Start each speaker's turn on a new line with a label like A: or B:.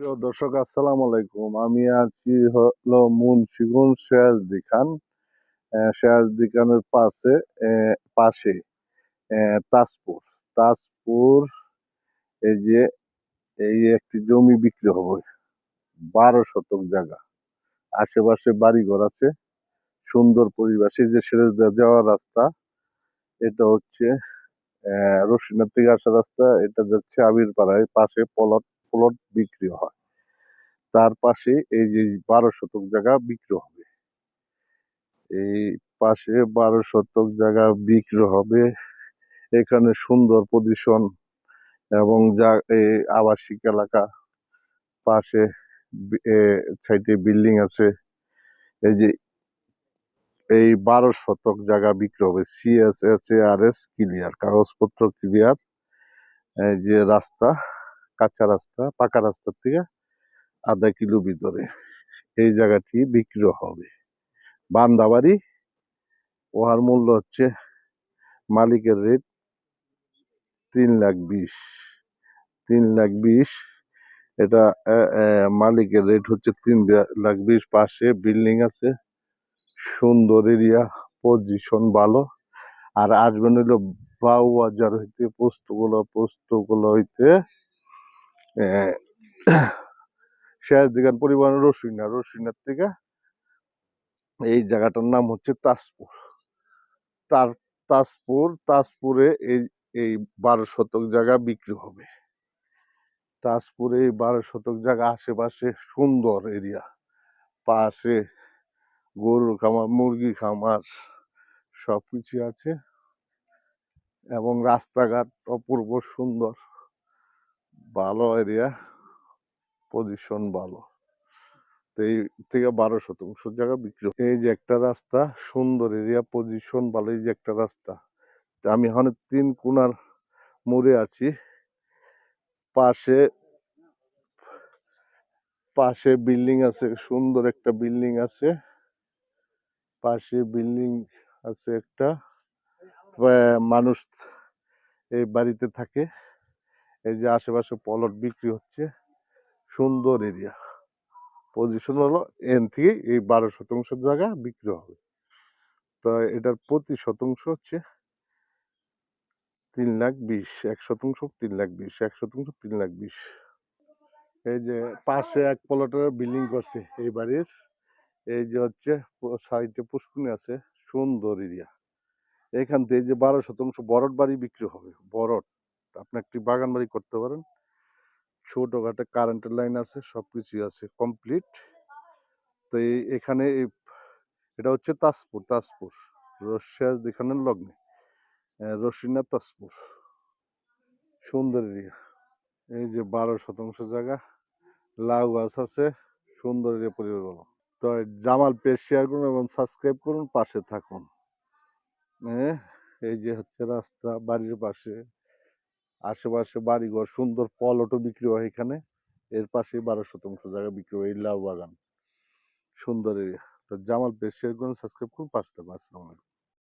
A: প্রিয় দর্শক, আসসালামু আলাইকুম। আমি আছি হলো মুন্সিগঞ্জ সিরাজদি খান সিরাজদি খানের পাশে পাশে তাজপুর। তাজপুর এই যে, এই একটি জমি বিক্রি হবে। বারো শতক জায়গা। আশেপাশে বাড়িঘর আছে, সুন্দর পরিবেশ। এই যে সিরাজদা যাওয়ার রাস্তা, এটা হচ্ছে, আহ রসিনার থেকে আসা রাস্তা, এটা যাচ্ছে আবির পাড়ায় পাশে পলট প্লট বিক্রি হয়। তার পাশে এই যে বারো শতক জায়গা বিক্রি হবে। এই পাশে বারো শতক জায়গা বিক্রি হবে। এখানে সুন্দর পজিশন এবং যা এই আবাসিক এলাকা পাশে সাইডে বিল্ডিং আছে। এই যে এই বারো শতক জায়গা বিক্রি হবে। CS S A R S clear, কাগজপত্র ক্লিয়ার। এই যে রাস্তা কাঁচা রাস্তা, পাকা রাস্তার থেকে আধা কিলো ভিতরে। এই জায়গাটি বিক্রি হবে। বান্দাবাড়ি, ওহার মূল্য হচ্ছে মালিকের রেট তিন লাখ বিশ। তিন লাখ বিশ, এটা মালিকের রেট হচ্ছে তিন লাখ বিশ পাশে বিল্ডিং আছে। সুন্দর এরিয়া, পজিশন ভালো। আর আসবেন হইল বাউ বাজার হইতে, পোস্তগুলো পোস্তগুলো হইতে শেষ দিগান পরিবহন রসুইনা রসুইনার থেকে এই জায়গাটার নাম হচ্ছে তাজপুর। তার, তাজপুর, তাজপুরে এই এই বারো শতক জায়গা বিক্রি হবে। তাজপুরে এই বারো শতক জায়গা আশেপাশে সুন্দর এরিয়া। পাশে গরুর খামার মুরগি খামার সবকিছু আছে। এবং রাস্তাঘাট অপূর্ব সুন্দর। ভালো এরিয়া পজিশন ভালো। তো এই থেকে বারো শতাংশ জায়গা বিক্রি এই যে একটা রাস্তা, সুন্দর এরিয়া পজিশন ভালো, এই যে একটা রাস্তা। আমি এখানে তিন কোনার মোড়ে আছি। পাশে পাশে বিল্ডিং আছে, সুন্দর একটা বিল্ডিং আছে। পাশে বিল্ডিং আছে একটা। মানুষ এই বাড়িতে থাকে। এই যে আশেপাশে পলট বিক্রি হচ্ছে, সুন্দর এরিয়া পজিশন হলো এন থেকে এই বারো শতাংশ জায়গা বিক্রি হবে। তো এটার প্রতি শতাংশ হচ্ছে তিন লাখ বিশ, এক শতাংশ তিন লাখ বিশ, এক শতাংশ তিন লাখ বিশ। এই যে পাশে এক পলটের বিল্ডিং করছে এই বাড়ির, এই যে হচ্ছে সাইডে পুষ্কুনি আছে, সুন্দর এরিয়া এখান থেকে যে বারো শতাংশ বরট বাড়ি বিক্রি হবে বরট আপনি একটি বাগান বাড়ি করতে পারেন। ছোটখাটো কারেন্টের লাইন আছে সবকিছু আছে কমপ্লিট। তো এই এখানে এই এটা হচ্ছে তাজপুর তাজপুর। রশিয়াজ দেখানোর লগ্নে। আহ, রশিনা তাজপুর। সুন্দর এরিয়া। এই যে বারো শতাংশ জায়গা। লাউ গাছ আছে সুন্দর এরিয়া পরিবার তো জামাল পেজ শেয়ার করুন এবং সাবস্ক্রাইব করুন পাশে থাকুন। হ্যাঁ এই যে হচ্ছে রাস্তা বাড়ির পাশে। আশেপাশে বাড়িঘর, সুন্দর পলটও বিক্রি হয় এখানে। এর পাশে বারো শতাংশ জায়গা বিক্রি হয় লাউ বাগান। সুন্দর এরিয়া। তো জামাল পেজ শেয়ার করুন সাবস্ক্রাইব করুন, পাশে আসসালামু আলাইকুম।